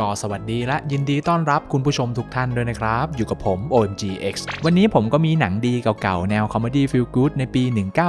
ก็สวัสดีและยินดีต้อนรับคุณผู้ชมทุกท่านด้วยนะครับ อยู่กับผม OMGX วันนี้ผมก็มีหนังดีเก่าๆ แนวคอมเมดี้ฟิลกู d ในปี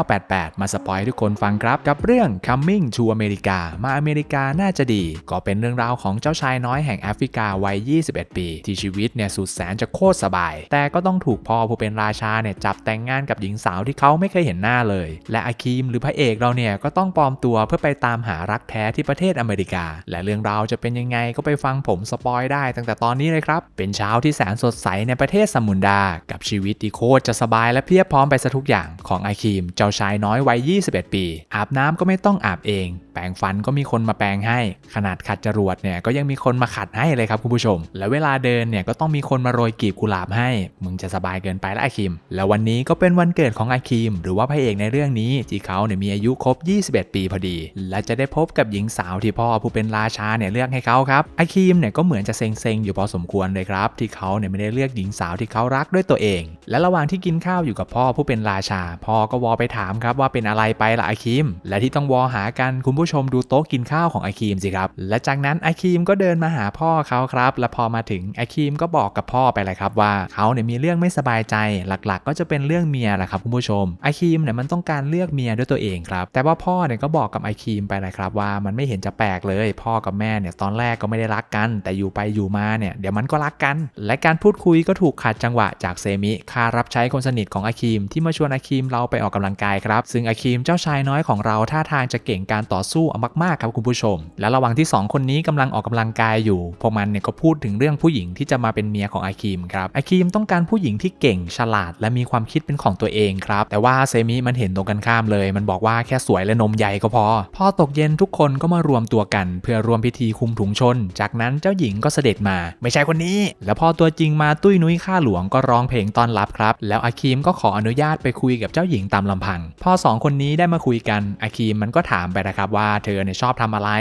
1988 มาสปอยให้ทุกคนฟังครับ กับเรื่อง Coming to America มาอเมริกาน่าจะดี ก็เป็นเรื่องราวของเจ้าชายน้อยแห่งแอฟริกาวัย 21 ปี ที่ชีวิตเนี่ยสุดแสนจะโคตรสบาย แต่ก็ต้องถูกพ่อผู้เป็นราชาเนี่ยจับแต่งงานกับหญิงสาวที่เขาไม่เคยเห็นหน้าเลย และอาคีมหรือพระเอกเราเนี่ยก็ต้องปลอมตัวเพื่อไปตามหารักแท้ที่ประเทศอเมริกา และเรื่องราวจะเป็นยังไงก็ไปฟังผมสปอยได้ตั้งแต่ตอนนี้เลยครับ เป็นเช้าที่แสนสดใสในประเทศสมุนดา กับชีวิตที่โคตรจะสบายและเพียบพร้อมไปซะทุกอย่างของไอคีมเจ้าชายน้อยวัย 21 ปี อาบน้ำก็ไม่ต้องอาบเองแปรงฟันก็มีคนมาแปรงให้ ขนาดขัดจรวดเนี่ยก็ยังมีคนมาขัดให้เลยครับคุณผู้ชม และเวลาเดินเนี่ยก็ต้องมีคนมาโรยกลีบกุหลาบให้ มึงจะสบายเกินไปล้วอาคิม แล้ววันนี้ก็เป็นวันเกิดของอาคิม หรือว่าพระเอกในเรื่องนี้ที่เขาเนี่ยมีอายุครบ 21 ปีพอดี และจะได้พบกับหญิงสาวที่พ่อผู้เป็นราชาเนี่ยเลือกให้เขาครับอาคิมเนี่ยก็เหมือนจะเซ็งๆอยู่พอสมควรเลยครับ ที่เขาเนี่ยไม่ได้เลือกหญิงสาวที่เขารักด้วยตัวเอง และระหว่างที่กินข้าวอยู่กับพ่อผู้เป็นราชา พ่อก็วอไปถามครับว่าเป็นอะไรไปละอาคิม และที่ต้องวอหากันคุณผู้ชมดูโต๊ะกินข้าวของไอคิมสิครับ และจากนั้นไอคิมก็เดินมาหาพ่อเขาครับ และพอมาถึงไอคิมก็บอกกับพ่อไปเลยครับว่าเขาเนี่ยมีเรื่องไม่สบายใจหลักๆ ก็จะเป็นเรื่องเมียแหละครับคุณผู้ชมไอคิมเนี่ยมันต้องการเลือกเมียด้วยตัวเองครับ แต่ว่าพ่อเนี่ยก็บอกกับไอคิมไปเลยครับว่ามันไม่เห็นจะแปลกเลย พ่อกับแม่เนี่ยตอนแรกก็ไม่ได้รักกัน แต่อยู่ไปอยู่มาเนี่ยเดี๋ยวมันก็รักกัน และการพูดคุยก็ถูกขัดจังหวะจากเซมิค่ารับใช้คนสนิทของอาคิมที่มาชวนอาคิมเราไปออกกำลังกายครับ ซึ่งอาคิมเจ้าชายน้อยของเราท่าทางจะเก่งการต่อสู้เอามากๆครับคุณผู้ชม และระหว่างที่ 2 คนนี้กำลังออกกำลังกายอยู่พวกมันเนี่ยก็พูดถึงเรื่องผู้หญิงที่จะมาเป็นเมียของอาคิมครับอาคิมต้องการผู้หญิงที่เก่งฉลาด และมีความคิดเป็นของตัวเองครับ แต่ว่าเซมิมันเห็นตรงกันข้ามเลย มันบอกว่าแค่สวยและนมใหญ่ก็พอ พอตกเย็นทุกคนก็มารวมตัวกัน เพื่อรวมพิธีคุมถุงชน จากนั้นเจ้าหญิงก็เสด็จมา ไม่ใช่คนนี้ แล้วพอตัวจริงมาตุ้ยนุ้ยข้าหลวงก็ร้องเพลงต้อนรับครับ แล้วอาคิมก็ขออนุญาตไปคุยกับเจ้าหญิงตามลำพัง พอสองคนนี้ได้มาคุยกันอาคิมมันก็ถามไปนะครับว่าเธอเนี่ยชอบทำอะไร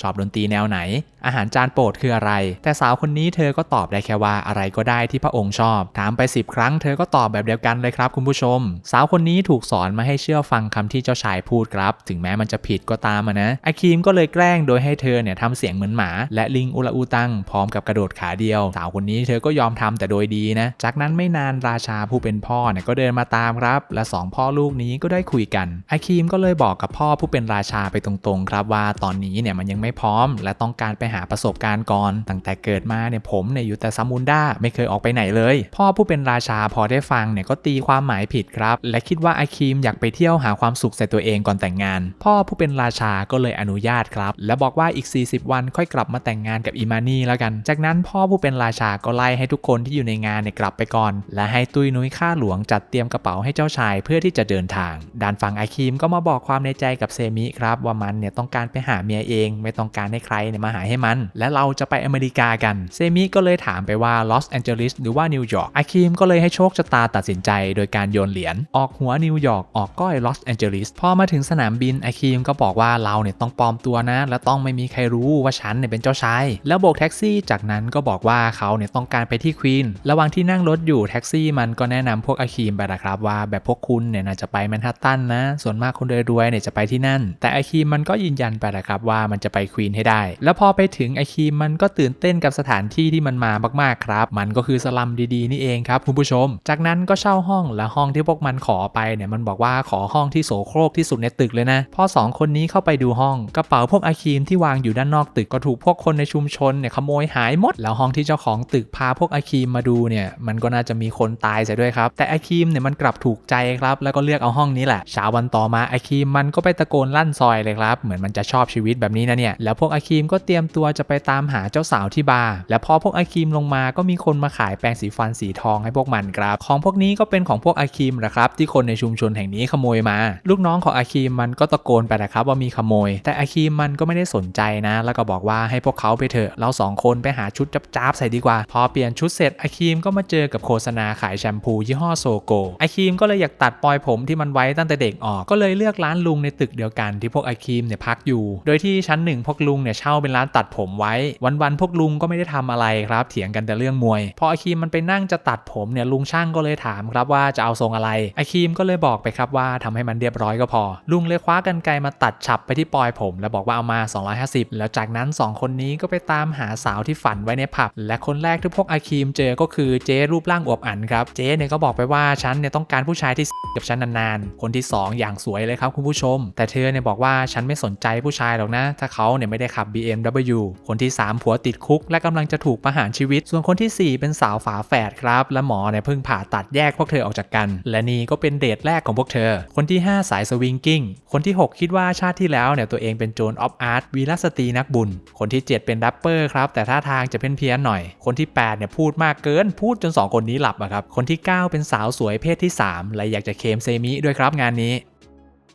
ชอบดนตรีแนวไหนอาหารจานโปรดคืออะไร แต่สาวคนนี้เธอก็ตอบได้แค่ว่าอะไรก็ได้ที่พระองค์ชอบ ถามไป 10 ครั้งเธอก็ตอบแบบเดียวกันเลยครับคุณผู้ชม สาวคนนี้ถูกสอนมาให้เชื่อฟังคำที่เจ้าชายพูดครับ ถึงแม้มันจะผิดก็ตามอะนะอาคีมก็เลยแกล้งโดยให้เธอเนี่ยทำเสียงเหมือนหมา และลิงอุลาอูตังพร้อมกับกระโดดขาเดียว สาวคนนี้เธอก็ยอมทำแต่โดยดีนะ จากนั้นไม่นานราชาผู้เป็นพ่อเนี่ยก็เดินมาตามครับ และสองพ่อลูกนี้ก็ได้คุยกันอาคีมก็เลยบอกกับพ่อผู้เป็นราชาไปตรงๆ ครับว่าตอนนี้เนี่ยมันยังไม่พร้อม และต้องการไปหาประสบการณ์ก่อน ตั้งแต่เกิดมาเนี่ยผมเนี่ยอยู่แต่ซามูนดาไม่เคยออกไปไหนเลย พ่อผู้เป็นราชาพอได้ฟังเนี่ยก็ตีความหมายผิดครับ และคิดว่าอาคีมอยากไปเที่ยวหาความสุขใส่ตัวเองก่อนแต่งงาน พ่อผู้เป็นราชาก็เลยอนุญาตครับ และบอกว่าอีก 40 วันค่อยกลับมาแต่งงานกับอิมานีแล้วกัน จากนั้นพ่อผู้เป็นราชาก็ไล่ให้ทุกคนที่อยู่ในงานเนี่ยกลับไปก่อน และให้ตุยนุ้ยข้าหลวงจัดเตรียมกระเป๋าให้เจ้าชายเพื่อที่จะเดินทางด้านฝั่งอาคีมก็มาบอกความในใจกับเซมิครับว่ามันเนี่ยต้องการไปหาเมียเอง ไม่ต้องการให้ใครเนี่ยมาหาให้มัน และเราจะไปอเมริกากัน เซมิก็เลยถามไปว่าลอสแอนเจลิสหรือว่านิวยอร์กอาคิมก็เลยให้โชคชะตาตัดสินใจโดยการโยนเหรียญออกหัวนิวยอร์กออกก้อยลอสแอนเจลิสพอมาถึงสนามบินอาคิมก็บอกว่าเราเนี่ยต้องปลอมตัวนะ และต้องไม่มีใครรู้ว่าฉันเนี่ยเป็นเจ้าชายแล้วโบกแท็กซี่ จากนั้นก็บอกว่าเขาเนี่ยต้องการไปที่ควีนระหว่างที่นั่งรถอยู่แท็กซี่มันก็แนะนำพวกอาคิมไปนะครับว่าแบบพวกคุณเนี่ยน่าจะไปแมนฮัตตันนะ ส่วนมากคนรวยๆเนี่ยจะไปที่นั่น แต่อาคิมมันก็ยืนยันไปนะครับว่ามันจะไปควีนให้ได้ แล้วพอไปถึงไอคิมมันก็ตื่นเต้นกับสถานที่ที่มันมามากๆครับ มันก็คือสลัมดีๆนี่เองครับคุณผู้ชม จากนั้นก็เช่าห้องและห้องที่พวกมันขอไปเนี่ยมันบอกว่าขอห้องที่โสโครกที่สุดในตึกเลยนะพอสองคนนี้เข้าไปดูห้องกระเป๋าพวกไอคีมที่วางอยู่ด้านนอกตึกก็ถูกพวกคนในชุมชนเนี่ยขโมยหายหมด แล้วห้องที่เจ้าของตึกพาพวกไอคีมมาดูเนี่ยมันก็น่าจะมีคนตายเสียด้วยครับ แต่ไอคีมเนี่ยมันกลับถูกใจครับ แล้วก็เลือกเอาห้องนี้แหละเช้าวันต่อมาไอคีมมันก็ไปตะโกนลั่นซอยเลยครับ เหมือนมันจะชอบชีวิตแบบนี้นะเนี่ยแล้วพวกอคีมก็เตรียมตัวจะไปตามหาเจ้าสาวที่บาร์และพอพวกอาคีมลงมาก็มีคนมาขายแปรงสีฟันสีทองให้พวกมันครับ ของพวกนี้ก็เป็นของพวกอาคีมนะครับที่คนในชุมชนแห่งนี้ขโมยมา ลูกน้องของอาคีมมันก็ตะโกนไปนะครับว่ามีขโมย แต่อาคีมมันก็ไม่ได้สนใจนะ แล้วก็บอกว่าให้พวกเขาไปเถอะเราสองคนไปหาชุดจับๆใส่ดีกว่า พอเปลี่ยนชุดเสร็จอาคีมก็มาเจอกับโฆษณาขายแชมพูยี่ห้อโซโกอาคีมก็เลยอยากตัดปลอยผมที่มันไว้ตั้งแต่เด็กออกก็เลยเลือกร้านลุงในตึกเดียวกันที่พวกอาคีมเนี่ยพักอยู่ โดยที่ชั้นหนึ่งพวกลุงเนี่ยเช่าเป็นร้านตัดผมไว้ วันๆพวกลุงก็ไม่ได้ทำอะไรครับ เถียงกันแต่เรื่องมวย พออาคีมมันไปนั่งจะตัดผมเนี่ยลุงช่างก็เลยถามครับว่าจะเอาทรงอะไรอาคีมก็เลยบอกไปครับว่าทำให้มันเรียบร้อยก็พอ ลุงเลยคว้ากันไกรมาตัดฉับไปที่ปลอยผม แล้วบอกว่าเอามา 250 แล้วจากนั้น 2 คนนี้ก็ไปตามหาสาวที่ฝันไว้ในผับ และคนแรกที่พวกอาคีมเจอก็คือเจ๊รูปร่างอวบอันครับ เจ๊เนี่ยก็บอกไปว่าฉันเนี่ยต้องการผู้ชายที่กับฉันนานๆ คนที่ 2 อย่างสวยเลยครับคุณผู้ชม แต่เธอเนี่ยบอกว่าฉันไม่สนใจผู้ชายหรอกนะ ถ้าเขาเนี่ยไม่ได้ขับ BMW คนที่ 3 ผัวติดคุก และกำลังจะถูกประหารชีวิต ส่วนคนทีสี่ 4 เป็นสาวฝาแฝดครับ และหมอเนี่ยเพิ่งผ่าตัดแยกพวกเธอออกจากกัน และนี่ก็เป็นเดทแรกของพวกเธอ คนที่ 5 สายสวิงกิ้ง คนที่ 6 คิดว่าชาติที่แล้วเนี่ยตัวเองเป็นโจรออฟอาร์ตวีรสตรีนักบุญ คนที่ 7 เป็นแรปเปอร์ครับแต่ท่าทางจะเพี้ยนเพียนหน่อย คนที่ 8เนี่ยพูดมากเกิน พูดจน 2 คนนี้หลับอะครับ คนที่ 9 เป็นสาวสวยเพศที่ 3 และอยากจะเคมเซมิด้วยครับงานนี้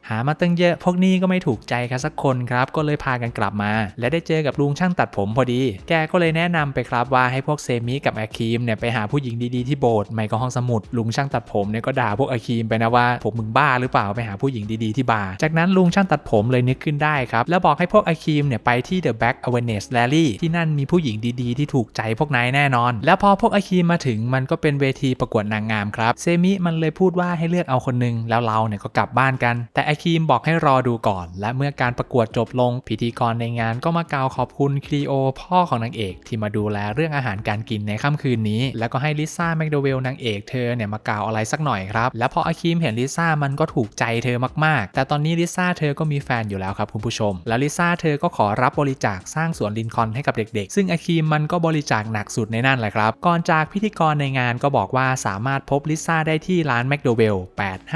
หามาตั้งเยอะพวกนี้ก็ไม่ถูกใจกันสักคนครับก็เลยพากันกลับมา และได้เจอกับลุงช่างตัดผมพอดี แกก็เลยแนะนำไปครับว่าให้พวกเซมิกับอาคีมเนี่ยไปหาผู้หญิงดีๆที่โบสถ์ไม่ก็ห้องสมุดลุงช่างตัดผมเนี่ยก็ด่าพวกอาคีมไปนะว่าผมมึงบ้าหรือเปล่าไปหาผู้หญิงดีๆที่บาร์จากนั้นลุงช่างตัดผมเลยนึกขึ้นได้ครับแล้วบอกให้พวกอาคีมเนี่ยไปที่ The Back Awareness Rally ที่นั่นมีผู้หญิงดีๆที่ถูกใจพวกนายแน่นอน แล้วพอพวกอาคีมมาถึงมันก็เป็นเวทีประกวดนางงามครับเซมิมันเลยพูดว่าให้เลือกเอาคนนึงแล้วเราเนี่ยก็กลับบ้านกันแต่อาคีมบอกให้รอดูก่อน และเมื่อการประกวดจบลง พิธีกรในงานก็มากล่าวขอบคุณครีโอพ่อของนางเอกที่มาดูแลเรื่องอาหารการกินในค่ำคืนนี้ แล้วก็ให้ลิซ่าแมคโดเวลนางเอกเธอเนี่ยมากล่าวอะไรสักหน่อยครับ และพออาคิมเห็นลิซ่ามันก็ถูกใจเธอมากๆ แต่ตอนนี้ลิซ่าเธอก็มีแฟนอยู่แล้วครับคุณผู้ชม แล้วลิซ่าเธอก็ขอรับบริจาคสร้างสวนลินคอนให้กับเด็กๆ ซึ่งอาคิมมันก็บริจาคหนักสุดในนั่นแหละครับ ก่อนจากพิธีกรในงานก็บอกว่าสามารถพบลิซ่าได้ที่ร้านแมคโดเวล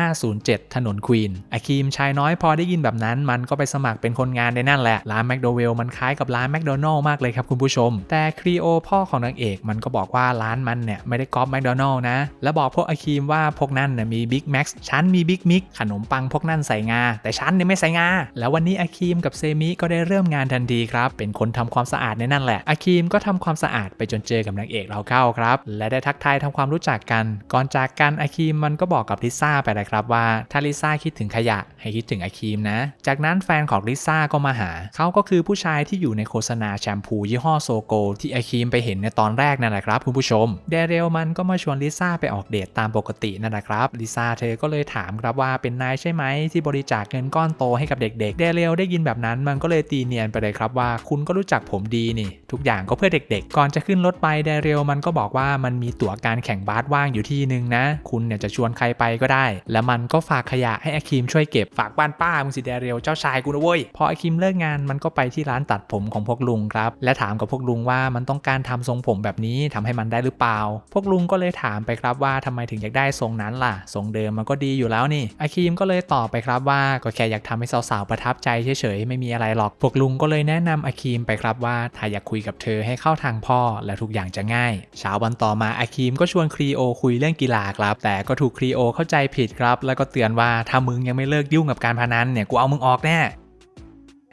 8507 ถนนควีนอาคิมชายน้อยพอได้ยินแบบนั้น มันก็ไปสมัครเป็นคนงานในนั่นแหละ ร้านแมคโดเวลมันคล้ายกับร้านแมคโดนัลล์มากเลยครับคุณผู้ชม แต่ครีโอพ่อของนางเอกมันก็บอกว่าร้านมันเนี่ยไม่ได้ก๊อปแมคโดนัลล์นะ แล้วบอกพวกอาคีมว่าพวกนั่นน่ะมีบิ๊กแม็กซ์ฉันมีบิ๊กมิกขนมปังพวกนั่นใส่งา แต่ฉันเนี่ยไม่ใส่งา แล้ววันนี้อาคีมกับเซมิก็ได้เริ่มงานทันทีครับ เป็นคนทำความสะอาดในนั่นแหละ อาคีมก็ทำความสะอาดไปจนเจอกับนางเอกเราเข้าครับ และได้ทักทายทำความรู้จักกัน ก่อนจากกันอาคีมมันก็บอกกับลิซ่าไปเลยครับว่าถ้าลิซ่าคิดถึงขยะให้คิดถึงอาคีมนะ จากนั้นแฟนของลิซ่าก็มาหา เขาก็คือผู้ชายที่อยู่ในโฆษณาแชมพูยี่ห้อโซโก ที่อาคีมไปเห็นในตอนแรกนั่นแหละครับคุณผู้ชม เดเรลมันก็มาชวนลิซ่าไปออกเดทตามปกตินั่นแหละครับ ลิซ่าเธอก็เลยถามครับว่าเป็นนายใช่ไหมที่บริจาคเงินก้อนโตให้กับเด็กๆ เดเรลได้ยินแบบนั้นมันก็เลยตีเนียนไปเลยครับว่า คุณก็รู้จักผมดีนี่ ทุกอย่างก็เพื่อเด็กๆ ก่อนจะขึ้นรถไปเดเรลมันก็บอกว่ามันมีตั๋วการแข่งบาสว่างอยู่ที่หนึ่งนะ คุณเนี่ยจะชวนใครไปก็ได้ แล้วมันก็ฝากขยะให้อาคิมช่วยเก็บฝากบ้านป้ามึงสิเดเรลเจ้าชายกูนะเว้ยพอไอคิมเลิกงานมันก็ไปที่ร้านตัดผมของพวกลุงครับและถามกับพวกลุงว่ามันต้องการทำทรงผมแบบนี้ทำให้มันได้หรือเปล่า พวกลุงก็เลยถามไปครับว่าทำไมถึงอยากได้ทรงนั้นล่ะ ทรงเดิมมันก็ดีอยู่แล้วนี่ไอคิมก็เลยตอบไปครับว่าก็แค่อยากทำให้สาวๆประทับใจเฉยๆไม่มีอะไรหรอก พวกลุงก็เลยแนะนำอคิมไปครับว่าถ้าอยากคุยกับเธอให้เข้าทางพ่อและทุกอย่างจะง่าย เช้าวันต่อมาไอคิมก็ชวนครีโอคุยเรื่องกีฬาครับ แต่ก็ถูกครีโอเข้าใจผิดครับ แล้วก็เตือนว่าถ้ามึงยังไม่เลิกยุ่งกับการพนันเนี่ยกูเอามึงออกแน่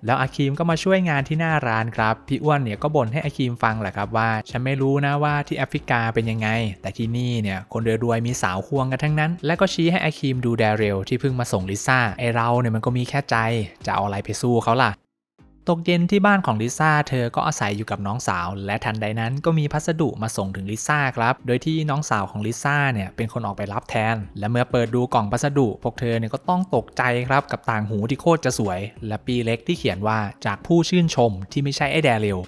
แล้วอาคีมก็มาช่วยงานที่หน้าร้านครับ พี่อ้วนเนี่ยก็บ่นให้อาคีมฟังแหละครับว่า ฉันไม่รู้นะว่าที่แอฟริกาเป็นยังไง แต่ที่นี่เนี่ยคนรวยๆมีสาวควงกันทั้งนั้น และก็ชี้ให้อาคีมดูแดเรลที่เพิ่งมาส่งลิซ่าไอเราเนี่ยมันก็มีแค่ใจ จะเอาอะไรไปสู้เขาล่ะ ตกเย็นที่บ้านของลิซ่าเธอก็อาศัยอยู่กับน้องสาว และทันใดนั้นก็มีพัสดุมาส่งถึงลิซ่าครับ โดยที่น้องสาวของลิซ่าเนี่ยเป็นคนออกไปรับแทน และเมื่อเปิดดูกล่องพัสดุ พวกเธอเนี่ยก็ต้องตกใจครับกับต่างหูที่โคตรจะสวย และปีเล็กที่เขียนว่าจากผู้ชื่นชมที่ไม่ใช่ไอแดเรล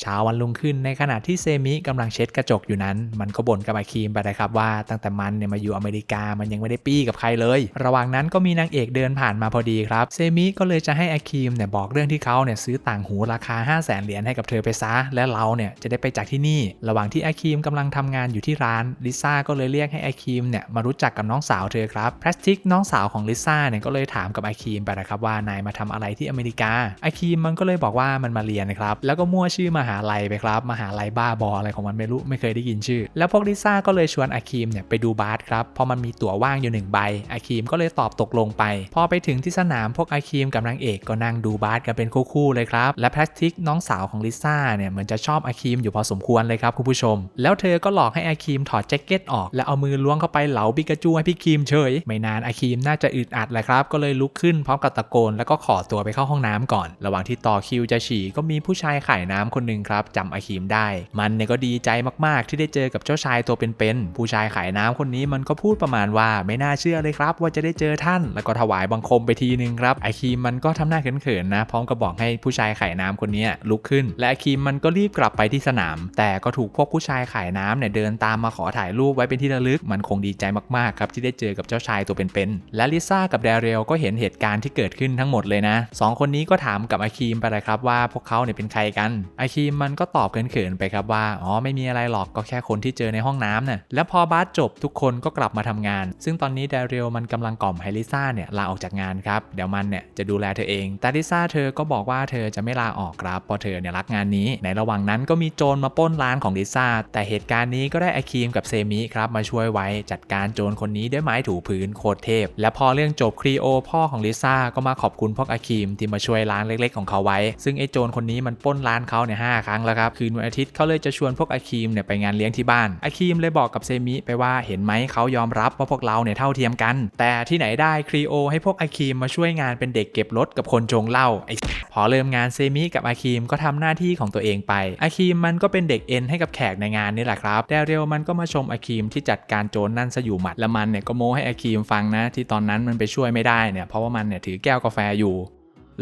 เช้าวันรุ่งขึ้นในขณะที่เซมิกำลังเช็ดกระจกอยู่นั้น มันก็บ่นกับไอคีมไปนะครับว่าตั้งแต่มันเนี่ยมาอยู่อเมริกามันยังไม่ได้ปี้กับใครเลย ระหว่างนั้นก็มีนางเอกเดินผ่านมาพอดีครับเซมิก็เลยจะให้อคีมเนี่ยบอกเรื่องที่เขาเนี่ยซื้อต่างหูราคา 5 0 0แสนเหรียญให้กับเธอไปซะ และเราเนี่ยจะได้ไปจากที่นี่ ระหว่างที่ไอคีมกำลังทำงานอยู่ที่ร้านลิซ่าก็เลยเรียกให้อคีมเนี่ยมารู้จักกับน้องสาวเธอครับพลาสติกน้องสาวของลิซ่าเนี่ยก็เลยถามกับไอคีมไปนะครับว่านายมาทำอะไรที่อเมริกาอคีมมันก็เลยบอกว่ามันมาเรียนนะครับแล้วก็มั่วชื่อมาหาลัยไปครับมหาลัยบ้าบออะไรของมันไม่รู้ไม่เคยได้ยินชื่อ แล้วพวกลิซ่าก็เลยชวนอาคิมเนี่ยไปดูบาสครับพราะมันมีตั๋วว่างอยู่หนึ่งใบอาคิมก็เลยตอบตกลงไป พอไปถึงที่สนามพวกอาคิมกับนางเอกก็นั่งดูบาสกันเป็นคู่ๆเลยครับและแพทริกน้องสาวของลิซ่าเนี่ยเหมือนจะชอบอาคิมอยู่พอสมควรเลยครับคุณผู้ชม แล้วเธอก็หลอกให้อาคิมถอดแจ็คเก็ตออก แล้วเอามือล้วงเข้าไปเหลาปิกาจูให้พี่คิมเฉยไม่นานอาคิมน่าจะอึดอัดแหละครับก็เลยลุกขึ้นพร้อมกับตะโกนแล้วก็ขอตัวไปเข้าห้องน้ำก่อน ระหว่างที่ต่อคิวจะฉี่ก็มีผู้ชายขายน้ำคนหนึ่งครับจำอาคิมได้ มันเนี่ยก็ดีใจมากๆ ที่ได้เจอกับเจ้าชายตัวเป็นๆผู้ชายขายน้ำคนนี้มันก็พูดประมาณว่าไม่น่าเชื่อเลยครับ ว่าจะได้เจอท่าน แล้วก็ถวายบังคมไปทีนึงครับอาคิมมันก็ทำหน้าเขินๆนะ พร้อมกับบอกให้ผู้ชายขายน้ำคนนี้ลุกขึ้น และอาคิมมันก็รีบกลับไปที่สนาม แต่ก็ถูกพวกผู้ชายขายน้ำเนี่ยเดินตามมาขอถ่ายรูปไว้เป็นที่ระลึก มันคงดีใจมากๆครับที่ได้เจอกับเจ้าชายตัวเป็นๆและลิซ่ากับแดเรลก็เห็นเหตุการณ์ที่เกิดขึ้นทั้งหมดเลยนะสองคนนี้ก็ถามกับอาคิมไปเลยครับว่าพวกเขาเนี่ยเป็นใครกันอาคิมมันก็ตอบเขินๆไปครับว่า อ๋อไม่มีอะไรหรอกก็แค่คนที่เจอในห้องน้ำน่ะแล้วพอบาสจบทุกคนก็กลับมาทำงาน ซึ่งตอนนี้แดเรลมันกำลังกล่อมให้ลิซ่าเนี่ยลาออกจากงานครับ เดี๋ยวมันเนี่ยจะดูแลเธอเอง แต่ลิซ่าเธอก็บอกว่าเธอจะไม่ลาออกครับเพราะเธอเนี่ยรักงานนี้ ในระหว่างนั้นก็มีโจรมาป้นร้านของลิซ่า แต่เหตุการณ์นี้ก็ได้อาคิมกับเซมิครับมาช่วยไว้จัดการโจรคนนี้ด้วยไม้ถูพื้นโคตรเทพ และพอเรื่องจบครีโอพ่อของลิซ่าก็มาขอบคุณพวกอาคิมที่มาช่วยร้านเล็ก ๆ ของเขาไว้ ซึ่งไอ้โจรคนนี้มันป้นร้านเขาเนี่ยห้าครั้งแล้วครับ คืนวันอาทิตย์เขาเลยจะชวนพวกอาคิมเนี่ยไปงานเลี้ยงที่บ้านอาคิมเลยบอกกับเซมิไปว่าเห็นไหมเขายอมรับว่าพวกเราเนี่ยเท่าเทียมกัน แต่ที่ไหนได้ครีโอให้พวกอาคิมมาช่วยงานเป็นเด็กเก็บรถกับคนจงเล้าไอ้พอเริ่มงานเซมิกับอาคิมก็ทำหน้าที่ของตัวเองไปอาคิมมันก็เป็นเด็กเอ็นให้กับแขกในงานนี่แหละครับแต่เร็วมันก็มาชมอาคิมที่จัดการโจรนั่นซะอยู่หมัดและมันเนี่ยก็โม้ให้อาคิมฟังนะ ที่ตอนนั้นมันไปช่วยไม่ได้เนี่ยเพราะว่ามันเนี่ยถือแก้วกาแฟอยู่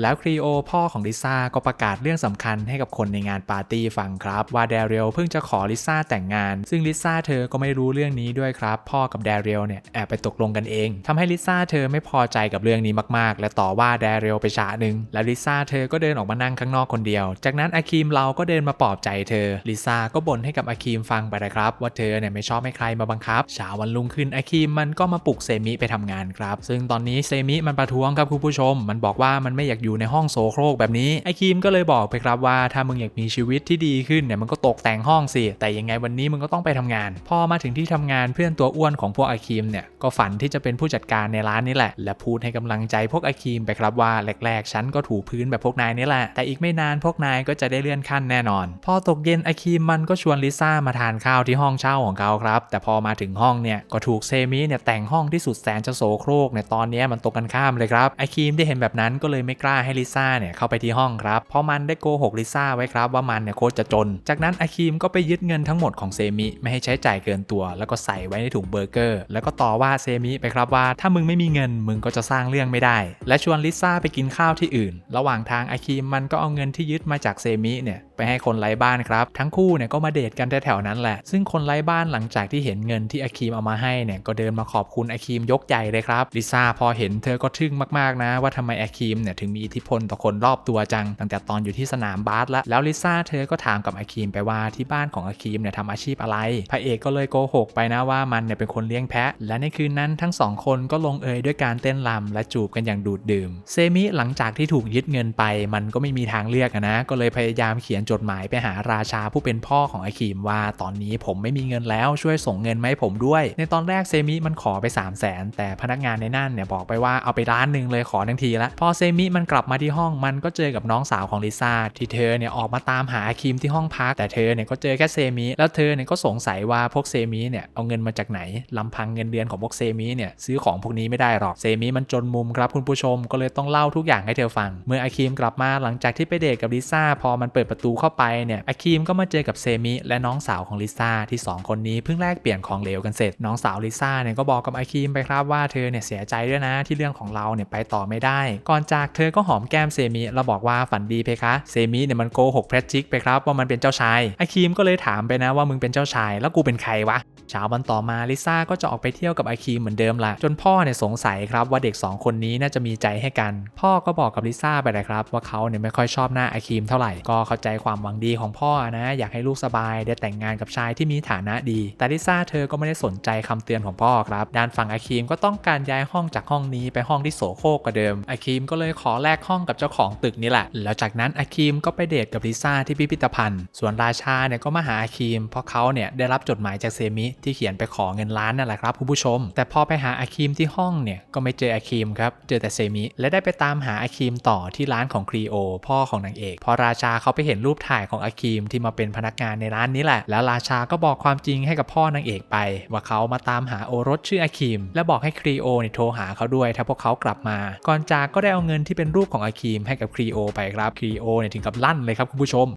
แล้วครีโอพ่อของลิซ่าก็ประกาศเรื่องสำคัญให้กับคนในงานปาร์ตี้ฟังครับ ว่าแดเรียลเพิ่งจะขอลิซ่าแต่งงาน ซึ่งลิซ่าเธอก็ไม่รู้เรื่องนี้ด้วยครับ พ่อกับแดเรียลเนี่ยแอบไปตกลงกันเองทำให้ลิซ่าเธอไม่พอใจกับเรื่องนี้มากๆ และต่อว่าแดเรียลไปฉะหนึ่งแล้วลิซ่าเธอก็เดินออกมานั่งข้างนอกคนเดียว จากนั้นอาคิมเราก็เดินมาปลอบใจเธอลิซ่าก็บ่นให้กับอาคิมฟังไปนะครับว่าเธอเนี่ยไม่ชอบให้ใครมาบังคับเช้าวันรุ่งขึ้นอาคิมมันก็มาปลุกเซมิไปทำงานครับ ซึ่งตอนนี้เซมิมันประท้วงครับคุณผู้ชม มันบอกว่ามันไม่อยากอยู่ในห้องโซโครกแบบนี้ไอคิมก็เลยบอกไปครับว่าถ้ามึงอยากมีชีวิตที่ดีขึ้นเนี่ยมันก็ตกแต่งห้องสิแต่ยังไงวันนี้มึงก็ต้องไปทำงาน พอมาถึงที่ทำงานเพื่อนตัวอ้วนของพวกไอคิมเนี่ยก็ฝันที่จะเป็นผู้จัดการในร้านนี้แหละ และพูดให้กำลังใจพวกไอคิมไปครับว่าแรกๆฉันก็ถูพื้นแบบพวกนายนี่แหละแต่อีกไม่นานพวกนายก็จะได้เลื่อนขั้นแน่นอน พอตกเย็นไอคิมมันก็ชวนลิซ่ามาทานข้าวที่ห้องเช่าของเขาครับ แต่พอมาถึงห้องเนี่ยก็ถูกเซมิเนี่ยแต่งห้องที่สุดแสนจะโสโครกในตอนนี้มันตกกันข้ามเลยครับไอคิมได้เห็นแบบนั้นก็เลยไม่กล้าให้ลิซ่าเนี่ยเข้าไปที่ห้องครับเพราะมันได้โกหกลิซ่าไว้ครับว่ามันเนี่ยโคตรจะจน จากนั้นอาคิมก็ไปยึดเงินทั้งหมดของเซมิไม่ให้ใช้จ่ายเกินตัว แล้วก็ใส่ไว้ในถุงเบอร์เกอร์ แล้วก็ต่อว่าเซมิไปครับว่า ถ้ามึงไม่มีเงินมึงก็จะสร้างเรื่องไม่ได้ และชวนลิซ่าไปกินข้าวที่อื่น ระหว่างทางอาคิมมันก็เอาเงินที่ยึดมาจากเซมิเนี่ย ไปให้คนไร้บ้านครับ ทั้งคู่เนี่ยก็มาเดทกันแถวๆนั้นแหละ ซึ่งคนไร้บ้านหลังจากที่เห็นเงินที่อาคิมเอามาให้เนี่ยก็เดินมาขอบคุณอาคิมยกใหญ่เลยครับลิซ่าพอเห็นเธอก็ทึ่งมากๆนะว่าทำไมอาคิมเนี่ยถึงมีอิทธิพลต่อคนรอบตัวจัง ตั้งแต่ตอนอยู่ที่สนามบาสแล้วแล้วลิซ่าเธอก็ถามกับอาคิมไปว่าที่บ้านของอาคิมเนี่ยทำอาชีพอะไรพระเอกก็เลยโกหกไปนะว่ามันเนี่ยเป็นคนเลี้ยงแพะ และในคืนนั้นทั้งสองคนก็ลงเอยด้วยการเต้นรำและจูบกันอย่างดูดดื่ม เซมิหลังจากที่ถูกยึดเงินไป มันก็ไม่มีทางเลือกนะ ก็เลยพยายามเขียนจดหมายไปหาราชาผู้เป็นพ่อของอาคิมว่าตอนนี้ผมไม่มีเงินแล้วช่วยส่งเงินมาให้ผมด้วย ในตอนแรกเซมิมันขอไป 3 0 0แสนแต่พนักงานในนั่นเนี่ยบอกไปว่าเอาไปร้านหนึ่งเลยขอทันทีละพอเซมิมันกลับมาที่ห้องมันก็เจอกับน้องสาวของลิซ่าที่เธอเนี่ยออกมาตามหาอาคิมที่ห้องพักแต่เธอเนี่ยก็เจอแค่เซมิแล้วเธอเนี่ยก็สงสัยว่าพวกเซมิเนี่ยเอาเงินมาจากไหนลำพังเงินเดือนของพวกเซมิเนี่ยซื้อของพวกนี้ไม่ได้หรอกเซมิมันจนมุมครับคุณผู้ชมก็เลยต้องเล่าทุกอย่างให้เธอฟัง เมื่ออาคิมกลับมาหลังจากที่ไปเดทกับลิซ่าพอมันเปิดประตูเข้าไปเนี่ยอาคิมก็มาเจอกับเซมิและน้องสาวของลิซ่าที่ 2 คนนี้เพิ่งแลกเปลี่ยนของเหลวกันเสร็จ น้องสาวลิซ่าเนี่ยก็บอกกับอาคิมไปครับว่าเธอเนี่ยเสียใจด้วยนะที่เรื่องของเราเนี่ยไปต่อไม่ได้ ก่อนจากเธอก็หอมแก้มเซมิแล้วบอกว่าฝันดีเพคะเซมิเนี่ยมันโกหกแพทริกไปครับว่ามันเป็นเจ้าชายอาคิมก็เลยถามไปนะว่ามึงเป็นเจ้าชาย แล้วกูเป็นใครวะเช้าวันต่อมาลิซ่าก็จะออกไปเที่ยวกับอาคิมเหมือนเดิมละจนพ่อเนี่ยสงสัยครับว่าเด็ก 2 คนนี้น่าจะมีใจให้กัน พ่อก็บอกกับลิซ่าไปเลยครับว่าเขาเนี่ยไม่ค่อยชอบหน้าอาคิมเท่าไหร่ก็เข้าใจความความหวังดีของพ่อนะ อยากให้ลูกสบายได้แต่งงานกับชายที่มีฐานะดี แต่ลิซ่าเธอก็ไม่ได้สนใจคำเตือนของพ่อครับ ด้านฝั่งอาคีมก็ต้องการย้ายห้องจากห้องนี้ไปห้องที่โสโครกกว่าเดิม อาคีมก็เลยขอแลกห้องกับเจ้าของตึกนี่แหละ แล้วจากนั้นอาคีมก็ไปเดทกับลิซ่าที่พิพิธภัณฑ์ ส่วนราชาเนี่ยก็มาหาอาคีม เพราะเขาเนี่ยได้รับจดหมายจากเซมิที่เขียนไปขอเงินล้านนั่นแหละครับคุณผู้ชม แต่พอไปหาอาคีมที่ห้องเนี่ยก็ไม่เจออาคีมครับเจอแต่เซมิและได้ไปตามหาอาคีมต่อที่ร้านของครีโอพ่อของนางเอกพอราชาเขาไปเห็นรููปถ่ายของอาคีมที่มาเป็นพนักงานในร้านนี้แหละ แล้วราชาก็บอกความจริงให้กับพ่อนางเอกไป ว่าเขามาตามหาโอรสชื่ออาคีม และบอกให้ครีโอเนี่ยโทรหาเขาด้วย ถ้าพวกเขากลับมา ก่อนจากก็ได้เอาเงินที่เป็นรูปของอาคีมให้กับครีโอไปครับครีโอเนี่ยถึงกับลั่นเลยครับคุณผู้ชม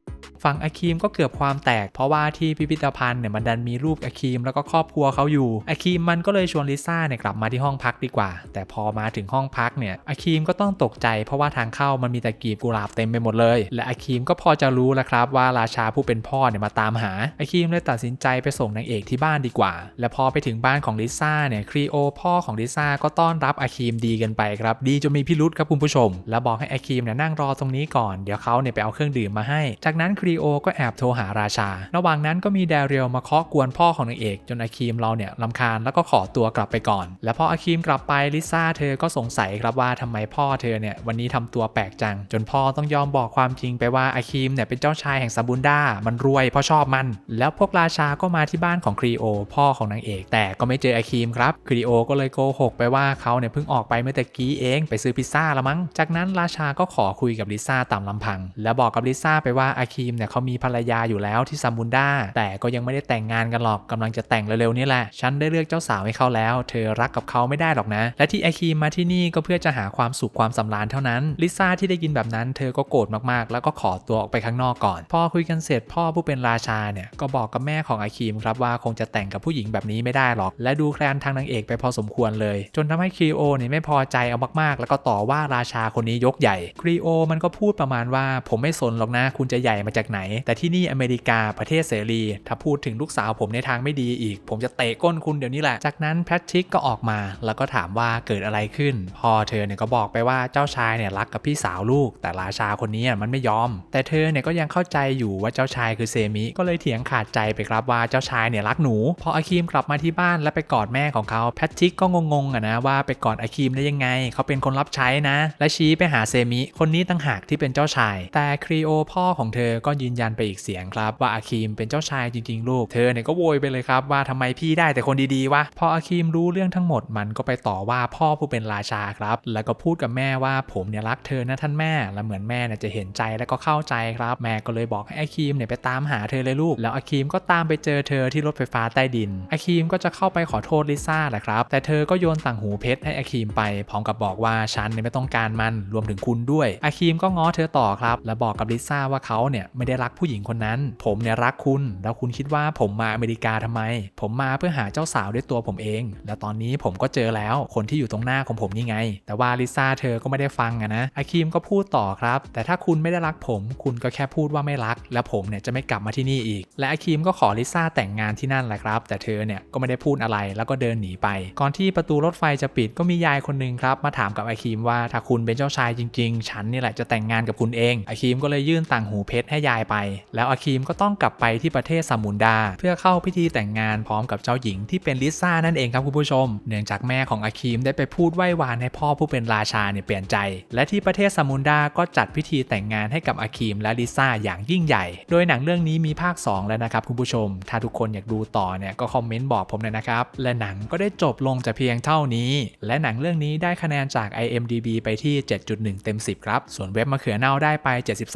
ฝั่งอาคีมก็เกือบความแตก เพราะว่าที่พิพิธภัณฑ์เนี่ยมันดันมีรูปอาคีมแล้วก็ครอบครัวเขาอยู่อาคีมมันก็เลยชวนลิซ่าเนี่ยกลับมาที่ห้องพักดีกว่า แต่พอมาถึงห้องพักเนี่ยอาคีมก็ต้องตกใจ เพราะว่าทางเข้ามันมีแต่กีบกุหลาบเต็มไปหมดเลย และอาคีมก็พอจะรู้แล้วครับว่าราชาผู้เป็นพ่อเนี่ยมาตามหาอาคีมเลยตัดสินใจไปส่งนางเอกที่บ้านดีกว่า และพอไปถึงบ้านของลิซ่าเนี่ยครีโอพ่อของลิซ่าก็ต้อนรับอาคีมดีกันไปครับดีจนมีพิรุษครับคุณผู้ชม แล้วบอกให้อาคีมเนี่ยนั่งรอตรงนี้ก่อนเดี๋ยวเขาเนี่ยไปเอาเครื่องดื่มมาให้ จากนั้นครีโอก็แอบโทรหาราชา ระหว่างนั้นก็มีแดเรียลมาเคาะกวนพ่อของนางเอก จนอาคีมเราเนี่ยลำคาญแล้วก็ขอตัวกลับไปก่อน แล้วพออาคีมกลับไปลิซ่าเธอก็สงสัยครับว่าทำไมพ่อเธอเนี่ยวันนี้ทำตัวแปลกจัง จนพ่อต้องยอมบอกความจริงไปว่าอาคีมเนี่ยเป็นเจ้าชายแห่งซาบุนดามันรวยเพราะชอบมัน แล้วพวกราชาก็มาที่บ้านของครีโอ พ่อของนางเอก แต่ก็ไม่เจออาคีมครับครีโอก็เลยโกหกไปว่าเขาเนี่ยเพิ่งออกไปเมื่อตะกี้เองไปซื้อพิซซ่าละมั้ง จากนั้นราชาก็ขอคุยกับลิซ่าตามลำพัง แล้วบอกกับลิซ่าไปว่าอาคีมเนี่ยเขามีภรรยาอยู่แล้วที่ซาบุนดาแต่ก็ยังไม่ได้แต่งงานกันหรอกกำลังจะแต่งเร็วๆนี่แหละ ฉันได้เลือกเจ้าสาวให้เขาแล้ว เธอรักกับเขาไม่ได้หรอกนะ และที่ไอคีมมาที่นี่ก็เพื่อจะหาความสุขความสำราญเท่านั้น ลิซ่าที่ได้ยินแบบนั้น เธอก็โกรธมากๆ แล้วก็ขอตัวออกไปข้างนอกก่อน พอคุยกันเสร็จพ่อผู้เป็นราชาเนี่ยก็บอกกับแม่ของไอคีมครับว่าคงจะแต่งกับผู้หญิงแบบนี้ไม่ได้หรอก และดูแคลนทางนางเอกไปพอสมควรเลย จนทำให้ครีโอเนี่ยไม่พอใจเอามากๆ แล้วก็ต่อว่าราชาคนนี้ยกใหญ่ครีโอมันก็พูดประมาณว่าผมไม่สนหรอกนะคุณจะใหญ่มาจากไหน แต่ที่นี่อเมริกาประเทศเสรี ถ้าพูดถึงลูกสาวผมในทางไม่ดีอีก ผมจะเตะก้นคุณเดี๋ยวนี้แหละ จากนั้นแพทริกก็ออกมา แล้วก็ถามว่าเกิดอะไรขึ้น พอเธอเนี่ยก็บอกไปว่าเจ้าชายเนี่ยรักกับพี่สาวลูก แต่ราชาคนนี้มันไม่ยอม แต่เธอเนี่ยก็ยังเข้าใจอยู่ว่าเจ้าชายคือเซมิก็เลยเถียงขาดใจไปครับว่าเจ้าชายเนี่ยรักหนู พออาคีมกลับมาที่บ้านและไปกอดแม่ของเขาแพทริกก็งงๆอะนะว่าไปกอดอาคีมได้ยังไง เขาเป็นคนรับใช้นะ และชี้ไปหาเซมิคนนี้ต่างหากที่เป็นเจ้าชาย แต่ครีโอพ่อของเธอก็ยืนยันไปอีกเสียงครับว่าอาคีมเป็นเจ้าชายจริงๆลูก เธอเนี่ยก็โวยไปเลยครับว่าทำไมพี่ได้แต่คนดีๆวะพออาคีมรู้เรื่องทั้งหมดมันก็ไปต่อว่าพ่อผู้เป็นราชาครับ แล้วก็พูดกับแม่ว่าผมเนี่ยรักเธอนะท่านแม่และเหมือนแม่เนี่ยจะเห็นใจและก็เข้าใจครับแม่ก็เลยบอกให้อาคีมเนี่ยไปตามหาเธอเลยลูก แล้วอาคีมก็ตามไปเจอเธอที่รถไฟฟ้าใต้ดินอาคีมก็จะเข้าไปขอโทษลิซ่าแหละครับแต่เธอก็โยนต่างหูเพชรให้อาคีมไปพร้อมกับบอกว่าฉันเนี่ยไม่ต้องการมันรวมถึงคุณด้วยอาคีมก็ง้อเธอต่อครับ และบอกกับลิซ่าว่าเขาเนี่ยไไม่ได้รักผู้หญิงคนนั้น ผมเนี่ยรักคุณ แล้วคุณคิดว่าผมมาอเมริกาทำไม ผมมาเพื่อหาเจ้าสาวด้วยตัวผมเอง และตอนนี้ผมก็เจอแล้วคนที่อยู่ตรงหน้าของผมนี่ไง แต่ว่าลิซ่าเธอก็ไม่ได้ฟังอะนะอาคีมก็พูดต่อครับ แต่ถ้าคุณไม่ได้รักผม คุณก็แค่พูดว่าไม่รัก และผมเนี่ยจะไม่กลับมาที่นี่อีก และอาคีมก็ขอลิซ่าแต่งงานที่นั่นแหละครับ แต่เธอเนี่ยก็ไม่ได้พูดอะไรแล้วก็เดินหนีไป ก่อนที่ประตูรถไฟจะปิดก็มียายคนหนึ่งครับ มาถามกับอาคีมว่าถ้าคุณเป็นเจ้าชายจริง ๆ ฉันนี่แหละจะแต่งงานกับคุณเองอาคีมก็เลยยื่นต่างหูเพชรให้ยายไป แล้วอาคีมก็ต้องกลับไปที่ประเทศซามุนดา เพื่อเข้าพิธีแต่งงานพร้อมกับเจ้าหญิงที่เป็นลิซ่านั่นเองครับคุณผู้ชม เนื่องจากแม่ของอาคีมได้ไปพูดไหว้วานให้พ่อผู้เป็นราชาเนี่ยเปลี่ยนใจ และที่ประเทศซามุนดาก็จัดพิธีแต่งงานให้กับอาคีมและลิซ่าอย่างยิ่งใหญ่ โดยหนังเรื่องนี้มีภาค 2 แล้วนะครับคุณผู้ชม ถ้าทุกคนอยากดูต่อเนี่ยก็คอมเมนต์บอกผมหน่อยนะครับ และหนังก็ได้จบลงแต่เพียงเท่านี้ และหนังเรื่องนี้ได้คะแนนจาก IMDB ไปที่ 7.1 เต็ม 10 ครับ ส่วนเว็บมะเขือเน่าได้ไป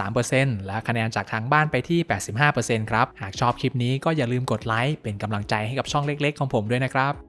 73%และคะแนนจากทางบ้านไปที่ 85%ครับ หากชอบคลิปนี้ก็อย่าลืมกดไลค์เป็นกำลังใจให้กับช่องเล็ก ๆ ของผมด้วยนะครับ